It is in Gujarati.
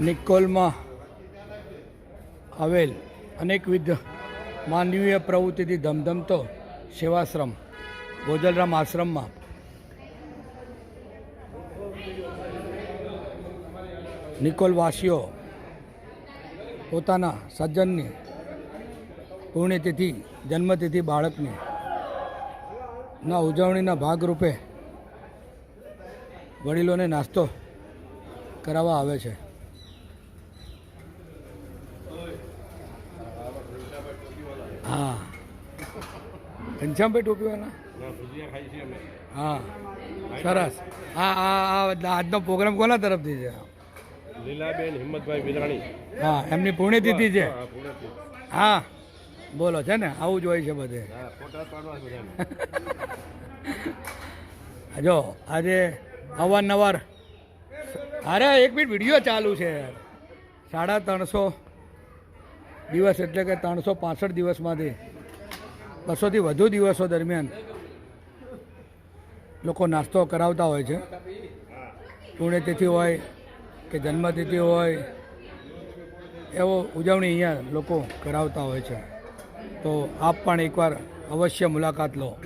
નિકોલમાં આવેલ અનેકવિધ માનવીય પ્રવૃત્તિથી ધમધમતો સેવાશ્રમ ગોજલરામ આશ્રમમાં નિકોલવાસીઓ પોતાના સજ્જનની પુણ્યતિથિ, જન્મતિથિ બાળકની ના ઉજવણીના ભાગરૂપે વડીલોને નાસ્તો કરાવવા આવે છે. હા. ઘનશ્યામભાઈ ટોપીવાળા હા. સરસ. હા હા આજનો પ્રોગ્રામ કોના તરફથી છે? લીલાબેન હિંમતભાઈ વિરાણી. હા એમની પુણ્યતિથિ છે. હા, બોલો છે ને? આવું જ હોય છે બધે. જો આજે અવારનવાર અરે એક મિનિટ વીડિયો ચાલુ છે. યાર સાડા ત્રણસો દિવસ એટલે કે ત્રણસો પાસઠ દિવસમાંથી બસોથી વધુ દિવસો દરમિયાન લોકો નાસ્તો કરાવતા હોય છે. પુણ્યતિથિ હોય કે જન્મતિથિ હોય, એવો ઉજવણી અહીંયા લોકો કરાવતા હોય છે. તો આપ પણ એકવાર અવશ્ય મુલાકાત લો.